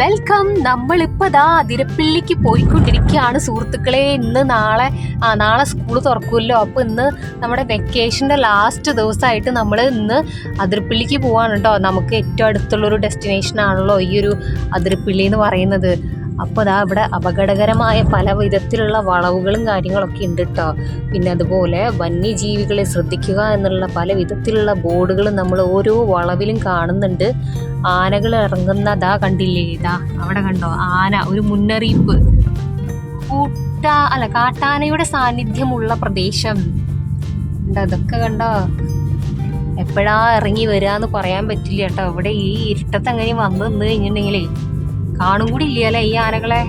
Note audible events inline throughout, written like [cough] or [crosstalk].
Welcome നമ്മൾ ഇപ്പതാ അതിരപ്പള്ളിക്ക് പോയിക്കൊണ്ടിരിക്കുകയാണ് സുഹൃത്തുക്കളെ. ഇന്ന് നാളെ ആ നാളെ സ്കൂൾ തുറക്കുമല്ലോ. അപ്പൊ ഇന്ന് നമ്മുടെ വെക്കേഷന്റെ ലാസ്റ്റ് ദിവസമായിട്ട് നമ്മൾ ഇന്ന് അതിരപ്പള്ളിക്ക് പോവാണ് കേട്ടോ. നമുക്ക് ഏറ്റവും അടുത്തുള്ളൊരു ഡെസ്റ്റിനേഷൻ ആണല്ലോ ഈ ഒരു അതിരപ്പള്ളി എന്ന് പറയുന്നത്. അപ്പോൾ അതാ ഇവിടെ അപകടകരമായ പല വിധത്തിലുള്ള വളവുകളും കാര്യങ്ങളൊക്കെ ഉണ്ട് കേട്ടോ പിന്നെ അതുപോലെ വന്യജീവികളെ ശ്രദ്ധിക്കുക എന്നുള്ള പല വിധത്തിലുള്ള ബോർഡുകളും നമ്മൾ ഓരോ വളവിലും കാണുന്നുണ്ട്. ആനകൾ ഇറങ്ങുന്ന ദാ കണ്ടില്ലേ? ഇതാ അവിടെ കണ്ടോ? ആന ഒരു മുന്നറിയിപ്പ്. കൂട്ട അല്ല കാട്ടാനയുടെ സാന്നിധ്യമുള്ള പ്രദേശം. അതൊക്കെ കണ്ടോ? എപ്പോഴാ ഇറങ്ങി വരാന്ന് പറയാൻ പറ്റില്ല കേട്ടോ ഇവിടെ ഈ ഇരുട്ടത്ത് അങ്ങനെ വന്നു നിന്ന് കഴിഞ്ഞിട്ടുണ്ടെങ്കിലേ കാണും കൂടി ഇല്ലല്ലേ ഈ ആനകളെ?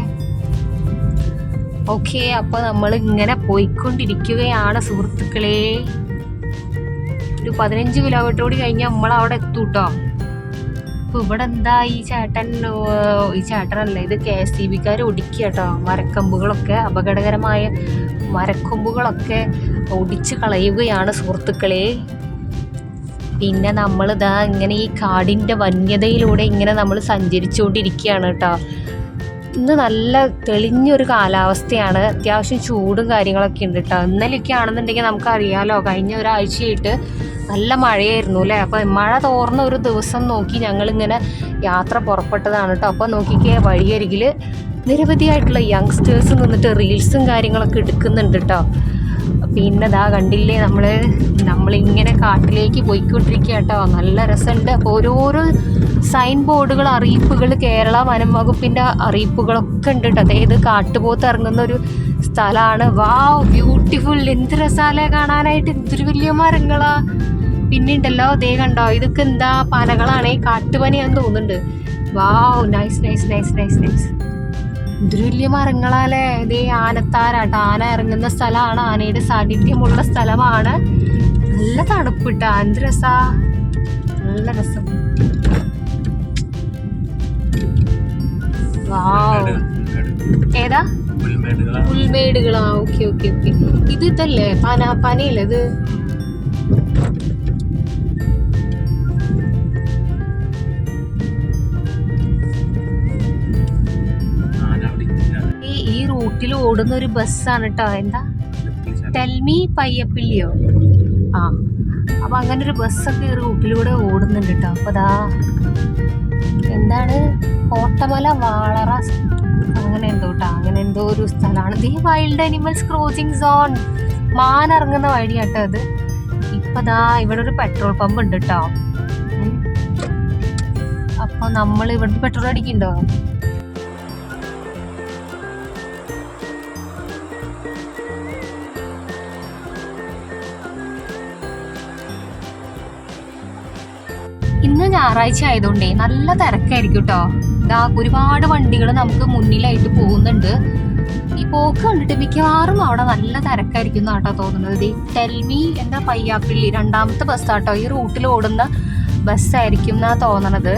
ഓക്കെ അപ്പൊ നമ്മൾ ഇങ്ങനെ പോയിക്കൊണ്ടിരിക്കുകയാണ് സുഹൃത്തുക്കളെ. ഒരു പതിനഞ്ച് കിലോമീറ്റർ കൂടി കഴിഞ്ഞാൽ നമ്മൾ അവിടെ എത്തും കേട്ടോ അപ്പൊ ഇവിടെ എന്താ ഈ ചേട്ടൻ ഈ ചേട്ടനല്ല ഇത് കെ എസ് സി ബിക്കാർ ഒടിക്കുക കേട്ടോ മരക്കമ്പുകളൊക്കെ അപകടകരമായ മരക്കൊമ്പുകളൊക്കെ ഒടിച്ച് കളയുകയാണ് സുഹൃത്തുക്കളെ. പിന്നെ നമ്മൾ ഇതാ ഇങ്ങനെ ഈ കാടിന്റെ വന്യതയിലൂടെ ഇങ്ങനെ നമ്മൾ സഞ്ചരിച്ചുകൊണ്ടിരിക്കുകയാണ് കേട്ടോ. ഇന്ന് നല്ല തെളിഞ്ഞൊരു കാലാവസ്ഥയാണ്. അത്യാവശ്യം ചൂടും കാര്യങ്ങളൊക്കെ ഉണ്ട് കേട്ടോ. ഇന്നലെയൊക്കെ ആണെന്നുണ്ടെങ്കിൽ നമുക്കറിയാലോ കഴിഞ്ഞ ഒരാഴ്ചയായിട്ട് നല്ല മഴയായിരുന്നു അല്ലേ? അപ്പോൾ മഴ തോർന്ന ഒരു ദിവസം നോക്കി ഞങ്ങളിങ്ങനെ യാത്ര പുറപ്പെട്ടതാണ് കേട്ടോ. അപ്പോൾ നോക്കിക്കേ വഴിയരികിൽ നിരവധിയായിട്ടുള്ള യങ്സ്റ്റേഴ്സ് നിന്നിട്ട് റീൽസും കാര്യങ്ങളൊക്കെ എടുക്കുന്നുണ്ട് കേട്ടോ. പിന്നെ കണ്ടില്ലേ നമ്മൾ നമ്മളിങ്ങനെ കാട്ടിലേക്ക് പോയിക്കൊണ്ടിരിക്കുക കേട്ടോ നല്ല രസമുണ്ട്. അപ്പോൾ ഓരോരോ സൈൻ ബോർഡുകൾ അറിയിപ്പുകൾ കേരള വനം വകുപ്പിന്റെ അറിയിപ്പുകളൊക്കെ ഉണ്ട് കേട്ടോ അതായത് കാട്ടുപോത്ത് ഇറങ്ങുന്ന ഒരു സ്ഥലമാണ്. വാവ് ബ്യൂട്ടിഫുൾ എന്ത് രസാലേ കാണാനായിട്ട്. എന്തൊരു വലിയ മരങ്ങളാ. പിന്നെ ഉണ്ടല്ലോ ദേ കണ്ടോ ഇതൊക്കെ എന്താ പനകളാണ് കാട്ടുപനിയാന്ന് തോന്നുന്നുണ്ട്. Wow nice nice nice nice nice എന്തൊരു വലിയ മരങ്ങളാലേ ഇതേ ആനത്താരാട്ടോ. ആന ഇറങ്ങുന്ന സ്ഥലമാണ്. ആനയുടെ സാന്നിധ്യമുള്ള സ്ഥലമാണ്. നല്ല തണുപ്പിട്ടാ. എന്ത് രസാ? നല്ല രസം. ഏതാ? പുൽമേടുകളാ. Okay okay okay. ഇത് ഇതല്ലേ? പന പനയില്ലേ ഇത്? റൂട്ടിൽ ഓടുന്ന ഒരു ബസ്സാണ് കേട്ടോ എന്താ? ടെൽമി പയ്യപ്പിള്ളിയോ? ആ. അപ്പൊ അങ്ങനെ ഒരു ബസ്സൊക്കെ ഈ റൂട്ടിലൂടെ ഓടുന്നുണ്ട് കേട്ടോ അപ്പൊ ദാ എന്താണ്? കോട്ടമല വാളറ അങ്ങനെ എന്തോ കേട്ടോ അങ്ങനെ എന്തോ ഒരു സ്ഥലമാണ്. The wild animals crossing zone. മാൻ ഇറങ്ങുന്ന വഴിയാട്ടോ അത്. ഇപ്പൊ ദാ ഇവിടെ ഒരു പെട്രോൾ പമ്പ് ഉണ്ട് കേട്ടോ. അപ്പൊ നമ്മൾ ഇവിടെ പെട്രോൾ അടിക്കണ്ടോ ഞായറാഴ്ച ആയതുകൊണ്ടേ നല്ല തിരക്കായിരിക്കും കേട്ടോ ഇതാ ഒരുപാട് വണ്ടികൾ നമുക്ക് മുന്നിലായിട്ട് പോകുന്നുണ്ട്. ഈ പോക്ക് കണ്ടിട്ട് മിക്കവാറും അവിടെ നല്ല തിരക്കായിരിക്കും കേട്ടോ തോന്നുന്നത്. ടെൽമി എന്താ പയ്യാപ്പിള്ളി രണ്ടാമത്തെ ബസ്സാട്ടോ ഈ റൂട്ടിൽ ഓടുന്ന ബസ്സായിരിക്കും എന്നാ തോന്നണത്.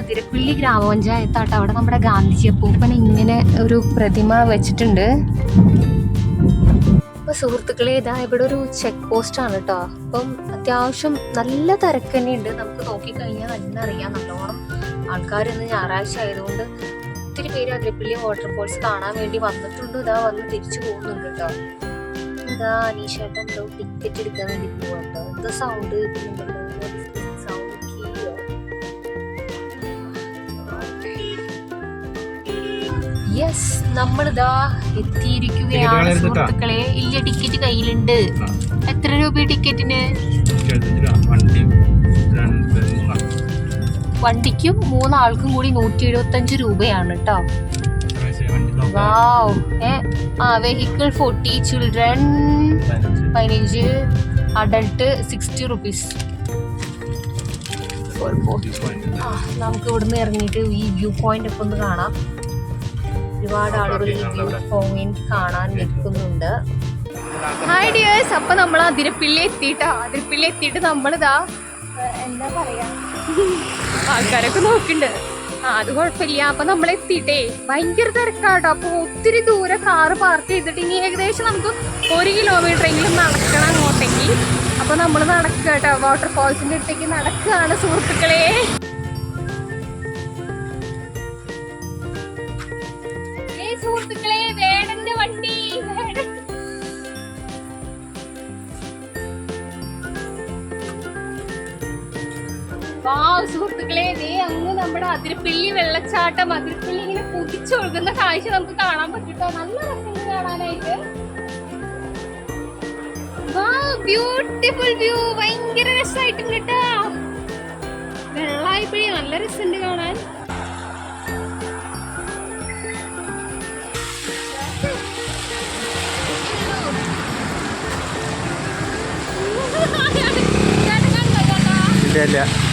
അതിരപ്പള്ളി ഗ്രാമപഞ്ചായത്താട്ടോ. അവിടെ നമ്മുടെ ഗാന്ധിജി അപ്പൂപ്പൻ ഇങ്ങനെ ഒരു പ്രതിമ വെച്ചിട്ടുണ്ട്. സുഹൃത്തുക്കളെ ഇതാ ഇവിടെ ഒരു ചെക്ക് പോസ്റ്റ് ആണ് കേട്ടോ അപ്പം അത്യാവശ്യം നല്ല തിരക്ക് തന്നെയുണ്ട്. നമുക്ക് നോക്കിക്കഴിഞ്ഞാൽ തന്നെ അറിയാം. നല്ലോണം ആൾക്കാർ ഇന്ന് ഞായറാഴ്ച ആയതുകൊണ്ട് ഒത്തിരി പേര് അതിരപ്പള്ളി വാട്ടർഫോൾസ് കാണാൻ വേണ്ടി വന്നിട്ടുണ്ട്. ഇതാ വന്ന് തിരിച്ചു പോകുന്നുണ്ട് കേട്ടോ ഇതാ അനീഷേട്ടൻ ടിക്കറ്റ് എടുക്കാൻ വേണ്ടി പോവാട്ടോ എന്താ സൗണ്ട് സൗണ്ട് യെസ് നമ്മളിതാ എത്തിയിരിക്കുകയാണ്? സുഹൃത്തുക്കളെ ഇല്ല ടിക്കറ്റ് കയ്യിലുണ്ട്. എത്ര രൂപ ടിക്കറ്റിന് വണ്ടിക്കും മൂന്നാൾക്കും കൂടി നൂറ്റി എഴുപത്തഞ്ച് രൂപയാണ് കേട്ടോ വാവ് ഏ ആ വെഹിക്കിൾ ഫോർട്ടി ചിൽഡ്രൻ പതിനഞ്ച്. അഡൾട്ട് സിക്സ്റ്റി റുപ്പീസ് നമുക്ക് ഇവിടുന്ന് ഇറങ്ങിയിട്ട് ഈ വ്യൂ പോയിന്റ് ഒക്കെ ഒന്ന് കാണാം. ഒരുപാട് ആളുകൾ ഈ വ്യൂ പോയിന്റ് കാണാൻ നിൽക്കുന്നുണ്ട്. ഹായ് ഡിയേഴ്സ് അപ്പൊ നമ്മൾ അതിരപ്പിള്ളി എത്തിയിട്ടാ. അതിരപ്പിള്ളി എത്തിയിട്ട് നമ്മളിതാ എന്താ പറയാ? [laughs] ആൾക്കാരൊക്കെ നോക്കിണ്ട്. ആ അത് കുഴപ്പമില്ല. അപ്പൊ നമ്മൾ എത്തിയിട്ടേ. ഭയങ്കര തിരക്കാട്ടോ. അപ്പൊ ഒത്തിരി ദൂരെ കാറ് പാർക്ക് ചെയ്തിട്ട് ഇനി ഏകദേശം നമുക്ക് ഒരു കിലോമീറ്റർ എങ്കിലും നടക്കണം അങ്ങോട്ടെങ്കിൽ. അപ്പൊ നമ്മൾ നടക്കുക കേട്ടോ വാട്ടർഫാൾസിന്റെ അടുത്തേക്ക് നടക്കുകയാണ് സുഹൃത്തുക്കളെ. സുഹൃത്തുക്കളെ ദേ അങ്ങ് നമ്മുടെ അതിരപ്പിള്ളി വെള്ളച്ചാട്ടം. അതിരപ്പിള്ളി ഇങ്ങനെ കുതിച്ചൊഴുകുന്ന കാഴ്ച നമുക്ക് കാണാൻ പറ്റിട്ടോ? നല്ല രസമുണ്ട് കാണാനായിട്ട്. ബ്യൂട്ടിഫുൾ വ്യൂ ഭയങ്കര രസമായിട്ടുണ്ട് കേട്ടോ. വെള്ളമായപ്പോഴേ നല്ല രസമുണ്ട് കാണാൻ. ഇല്ല.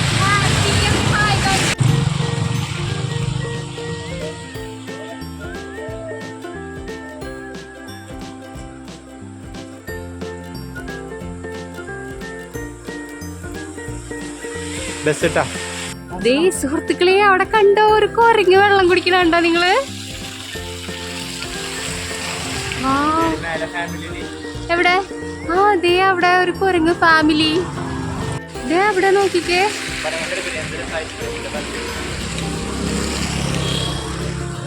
ബസ് ഇട്ടാ ദേ സുഹൃത്തുക്കളെ അവിടെ കണ്ടോ? ഒരു കുരങ്ങ് വെള്ളം കുടിക്കണുണ്ടോ നിങ്ങൾ? എവിടെ? ആ ദേ അവിടെ ഒരു കുരങ്ങ് ഫാമിലി. ദേ അവിടെ നോക്കിക്കേ.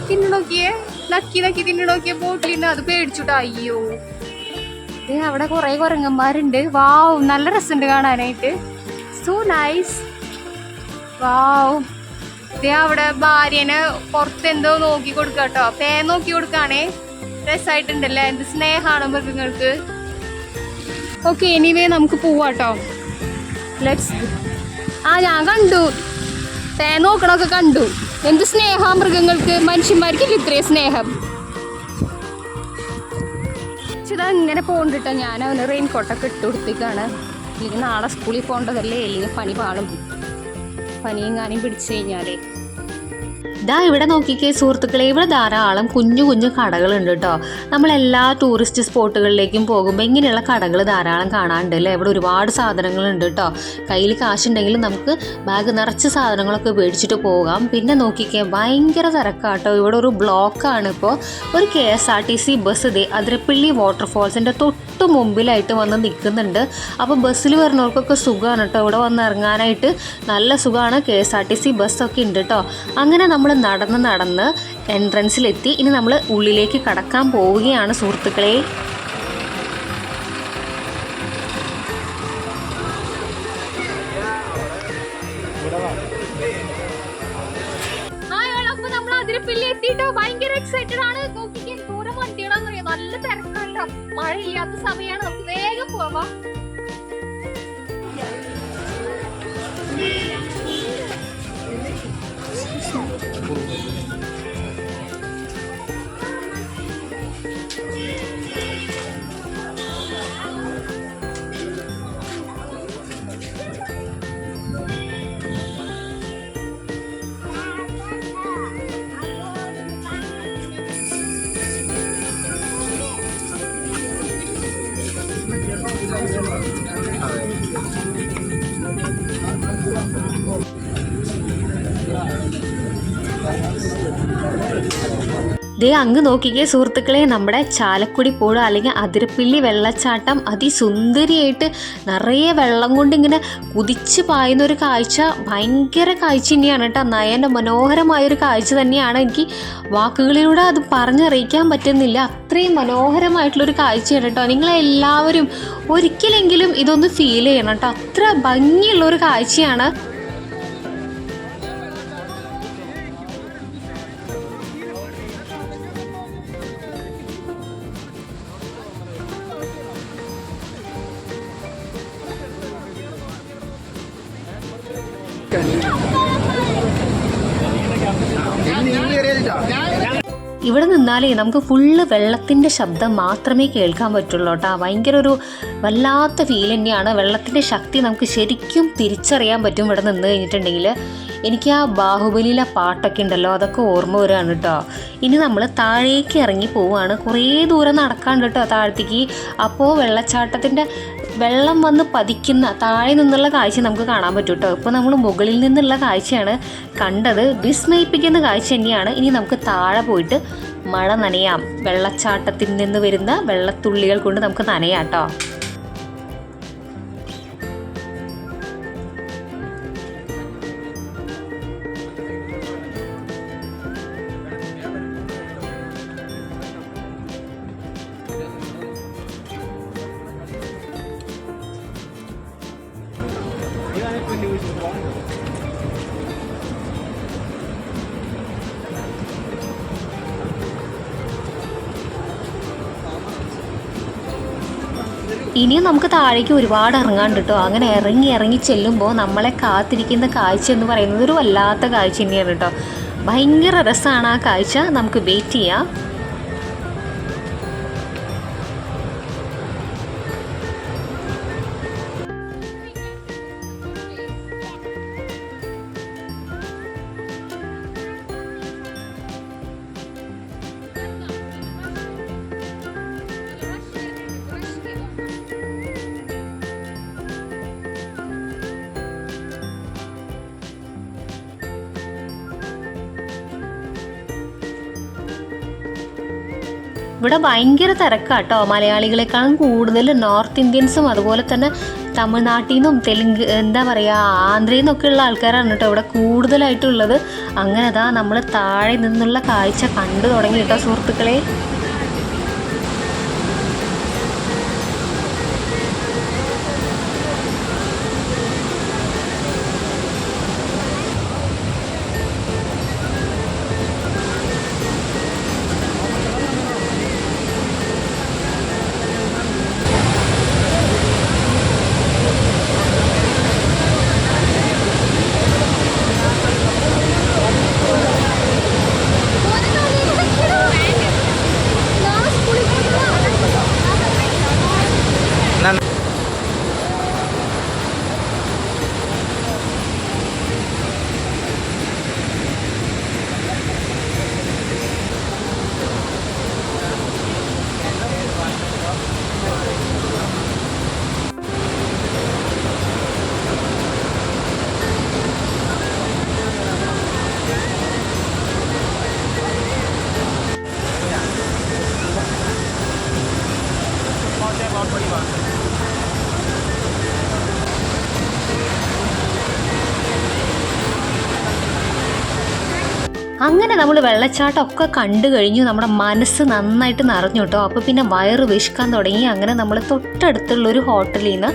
തിന്നു നോക്കിയേ. നക്കി നക്കി തിന്നു നോക്കിയ. ബോട്ടിൽ നിന്ന് അത് പേടിച്ചുട്ടാ അയ്യോ. അവിടെ കുറെ കുരങ്ങന്മാരുണ്ട്. വാവ് നല്ല രസമുണ്ട് കാണാനായിട്ട്. സോ നൈസ് അവിടെ ഭാര്യനെ പുറത്തെന്തോ നോക്കി കൊടുക്കുക കേട്ടോ. പേ നോക്കി കൊടുക്കാണേ. രസമായിട്ടുണ്ടല്ലേ എന്ത് സ്നേഹമാണ് മൃഗങ്ങൾക്ക്. ഓക്കെ എനിവേ നമുക്ക് പോവാട്ടോ ലെറ്റ്സ് ആ ഞാൻ കണ്ടു. പേ നോക്കണൊക്കെ കണ്ടു. എന്ത് സ്നേഹം മൃഗങ്ങൾക്ക്? മനുഷ്യന്മാർക്കില്ല ഇത്രയും സ്നേഹം. ഇതാ ഇങ്ങനെ പോകണ്ടിട്ടോ ഞാൻ അവന് റെയിൻ കോട്ടൊക്കെ ഇട്ട് കൊടുത്തേക്കാണ്. ഇനി നാളെ സ്കൂളിൽ പോകേണ്ടതല്ലേ? അല്ലെങ്കിൽ പണി പാളും. പനിയും കാനും പിടിച്ചു കഴിഞ്ഞാലേ ഇതാ ഇവിടെ നോക്കിക്കേ സുഹൃത്തുക്കളെ ഇവിടെ ധാരാളം കുഞ്ഞു കുഞ്ഞു കടകളുണ്ട് കേട്ടോ നമ്മൾ എല്ലാ ടൂറിസ്റ്റ് സ്പോട്ടുകളിലേക്കും പോകുമ്പോൾ ഇങ്ങനെയുള്ള കടകൾ ധാരാളം കാണാണ്ട് അല്ലേ? ഇവിടെ ഒരുപാട് സാധനങ്ങളുണ്ട് കേട്ടോ കയ്യിൽ കാശുണ്ടെങ്കിൽ നമുക്ക് ബാഗ് നിറച്ച് സാധനങ്ങളൊക്കെ മേടിച്ചിട്ട് പോകാം. പിന്നെ നോക്കിക്കേ ഭയങ്കര തിരക്കാട്ടോ. ഇവിടെ ഒരു ബ്ലോക്കാണ് ഇപ്പോൾ ഒരു K S R T C bus ഇതേ അതിരപ്പള്ളി വാട്ടർഫോൾസിന്റെ തൊട്ട് മുമ്പിലായിട്ട് വന്ന് നിൽക്കുന്നുണ്ട്. അപ്പോൾ ബസ്സിൽ വരുന്നവർക്കൊക്കെ സുഖമാണ് കേട്ടോ ഇവിടെ വന്ന് ഇറങ്ങാനായിട്ട് നല്ല സുഖമാണ് K S R T C ബസ്സൊക്കെ ഉണ്ട് കേട്ടോ അങ്ങനെ നമ്മൾ നടന്ന് നടന്ന് എൻട്രൻസിലെത്തി ഇനി നമ്മൾ ഉള്ളിലേക്ക് കടക്കാൻ പോവുകയാണ് സുഹൃത്തുക്കളെ. എക്സൈറ്റഡ് ആണ്. നല്ല തിരക്കാട്ടോ മഴയില്ലാത്ത സമയമാണ് നമുക്ക് വേഗം പോവാം. ദേ അങ്ങ് നോക്കിക്കേ സുഹൃത്തുക്കളെ നമ്മുടെ ചാലക്കുടി പുഴ അല്ലെങ്കിൽ അതിരപ്പിള്ളി വെള്ളച്ചാട്ടം അതിസുന്ദരിയായിട്ട് നിറയെ വെള്ളം കൊണ്ടിങ്ങനെ കുതിച്ച് പായുന്ന ഒരു കാഴ്ച ഭയങ്കര കാഴ്ച തന്നെയാണ് കേട്ടോ. നയന്റെ മനോഹരമായ ഒരു കാഴ്ച തന്നെയാണ്. എനിക്ക് വാക്കുകളിലൂടെ അത് പറഞ്ഞറിയിക്കാൻ പറ്റുന്നില്ല. അത്രയും മനോഹരമായിട്ടുള്ളൊരു കാഴ്ചയാണ് കേട്ടോ. നിങ്ങളെല്ലാവരും ഒരിക്കലെങ്കിലും ഇതൊന്ന് ഫീൽ ചെയ്യണം കേട്ടോ. അത്ര ഭംഗിയുള്ള ഒരു കാഴ്ചയാണ് ഇവിടെ നിന്നാലേ നമുക്ക് ഫുള്ള് വെള്ളത്തിന്റെ ശബ്ദം മാത്രമേ കേൾക്കാൻ പറ്റുള്ളൂ കേട്ടോ. ഭയങ്കര ഒരു വല്ലാത്ത ഫീൽ തന്നെയാണ്. വെള്ളത്തിന്റെ ശക്തി നമുക്ക് ശരിക്കും തിരിച്ചറിയാൻ പറ്റും ഇവിടെ നിന്ന് കഴിഞ്ഞിട്ടുണ്ടെങ്കിൽ. എനിക്ക് ആ ബാഹുബലിയിലെ പാട്ടൊക്കെ ഉണ്ടല്ലോ അതൊക്കെ ഓർമ്മ വരികയാണ് കേട്ടോ. ഇനി നമ്മൾ താഴേക്ക് ഇറങ്ങി പോവുകയാണ്. കുറേ ദൂരം നടക്കാണ്ട് കേട്ടോ താഴത്തേക്ക്. അപ്പോൾ വെള്ളച്ചാട്ടത്തിന്റെ വെള്ളം വന്ന് പതിക്കുന്ന താഴെ നിന്നുള്ള കാഴ്ച നമുക്ക് കാണാൻ പറ്റും കേട്ടോ ഇപ്പോൾ നമ്മൾ മുകളിൽ നിന്നുള്ള കാഴ്ചയാണ് കണ്ടത്. വിസ്മയിപ്പിക്കുന്ന കാഴ്ച തന്നെയാണ്. ഇനി നമുക്ക് താഴെ പോയിട്ട് മഴ നനയാം. വെള്ളച്ചാട്ടത്തിൽ നിന്ന് വരുന്ന വെള്ളത്തുള്ളികൾ കൊണ്ട് നമുക്ക് നനയാം കേട്ടോ ഇനിയും നമുക്ക് താഴേക്ക് ഒരുപാട് ഇറങ്ങാണ്ട് കേട്ടോ. അങ്ങനെ ഇറങ്ങി ഇറങ്ങി ചെല്ലുമ്പോൾ നമ്മളെ കാത്തിരിക്കുന്ന കാഴ്ച എന്ന് പറയുന്നത് ഒരു വല്ലാത്ത കാഴ്ച തന്നെയാണ് കേട്ടോ. ഭയങ്കര രസമാണ് ആ കാഴ്ച. നമുക്ക് വെയിറ്റ് ചെയ്യാം. ഇവിടെ ഭയങ്കര തിരക്കാട്ടോ. മലയാളികളെക്കാളും കൂടുതൽ നോർത്ത് ഇന്ത്യൻസും അതുപോലെ തന്നെ തമിഴ്നാട്ടിൽ നിന്നും തെലുങ്ക് എന്താ പറയുക ആന്ധ്രയിൽ നിന്നൊക്കെ ഉള്ള ആൾക്കാരാണ് കേട്ടോ ഇവിടെ കൂടുതലായിട്ടുള്ളത്. അങ്ങനെ അതാ നമ്മൾ താഴെ നിന്നുള്ള കാഴ്ച കണ്ടു തുടങ്ങി കേട്ടോ സുഹൃത്തുക്കളെ. അങ്ങനെ നമ്മൾ വെള്ളച്ചാട്ടമൊക്കെ കണ്ടു കഴിഞ്ഞു. നമ്മുടെ മനസ്സ് നന്നായിട്ട് നിറഞ്ഞു കേട്ടോ. അപ്പോൾ പിന്നെ വയറ് വിശക്കാൻ തുടങ്ങി. അങ്ങനെ നമ്മൾ തൊട്ടടുത്തുള്ള ഒരു ഹോട്ടലിൽ നിന്ന്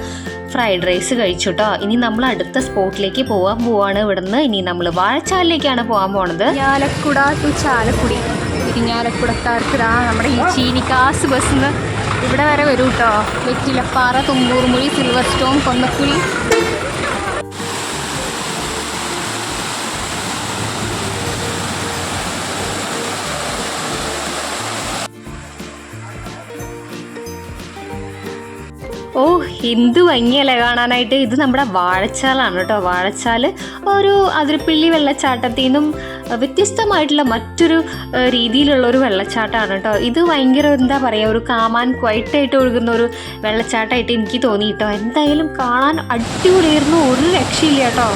ഫ്രൈഡ് റൈസ് കഴിച്ചു കേട്ടോ. ഇനി നമ്മൾ അടുത്ത സ്പോട്ടിലേക്ക് പോകാൻ പോവാണ് ഇവിടുന്ന്. ഇനി നമ്മൾ വാഴച്ചാലിലേക്കാണ് പോകാൻ പോണത്. ചാലക്കുട ടു ചാലക്കുടി. ഇരിഞ്ഞാലക്കുടക്കാർക്ക് നമ്മുടെ ഈ ചീനിക്കാസ് ബസ് ഇവിടെ വരെ വരൂ കേട്ടോ. വെറ്റിലപ്പാറ തുമ്പൂർമുഴി സിൽവർ സ്റ്റോൺ കൊന്നക്കുഴി എന്ത് ഭംഗിയല്ലേ കാണാനായിട്ട്? ഇത് നമ്മുടെ വാഴച്ചാലാണ് കേട്ടോ. വാഴച്ചാൽ ഒരു അതിരപ്പിള്ളി വെള്ളച്ചാട്ടത്തിൽ നിന്നും വ്യത്യസ്തമായിട്ടുള്ള മറ്റൊരു രീതിയിലുള്ള ഒരു വെള്ളച്ചാട്ടമാണ് കേട്ടോ. ഇത് ഭയങ്കര എന്താ പറയുക ഒരു കാമാൻ ക്വൈറ്റായിട്ട് ഒഴുകുന്ന ഒരു വെള്ളച്ചാട്ടമായിട്ട് എനിക്ക് തോന്നി കേട്ടോ. എന്തായാലും കാണാൻ അടിപൊളിയായിരുന്നു. ഒരു രക്ഷയില്ല കേട്ടോ.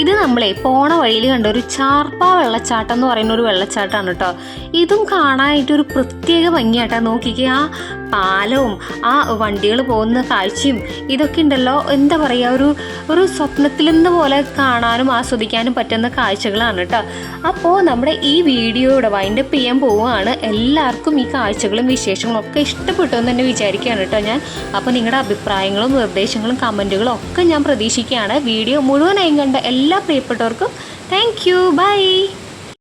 ഇത് നമ്മളെ പോണ വഴിയിൽ കണ്ട ഒരു ചാർപ്പാ വെള്ളച്ചാട്ടം എന്ന് പറയുന്ന ഒരു വെള്ളച്ചാട്ടമാണ് കേട്ടോ. ഇതും കാണാനായിട്ട് ഒരു പ്രത്യേക ഭംഗിയാട്ടോ. നോക്കിക്കുക ആ പാലവും ആ വണ്ടികൾ പോകുന്ന കാഴ്ചയും ഇതൊക്കെ ഉണ്ടല്ലോ. എന്താ പറയുക ഒരു ഒരു സ്വപ്നത്തിൽ നിന്ന് പോലെ കാണാനും ആസ്വദിക്കാനും പറ്റുന്ന കാഴ്ചകളാണ് കേട്ടോ. അപ്പോൾ നമ്മുടെ ഈ വീഡിയോയുടെ വൈൻഡപ്പ് ചെയ്യാൻ പോവുകയാണ്. എല്ലാവർക്കും ഈ കാഴ്ചകളും വിശേഷങ്ങളും ഒക്കെ ഇഷ്ടപ്പെട്ടു എന്ന് തന്നെ വിചാരിക്കുകയാണ് കേട്ടോ ഞാൻ. അപ്പോൾ നിങ്ങളുടെ അഭിപ്രായങ്ങളും നിർദ്ദേശങ്ങളും കമന്റുകളും ഒക്കെ ഞാൻ പ്രതീക്ഷിക്കുകയാണ്. വീഡിയോ മുഴുവനായും കണ്ട എല്ലാ പ്രിയപ്പെട്ടവർക്കും താങ്ക് യു ബൈ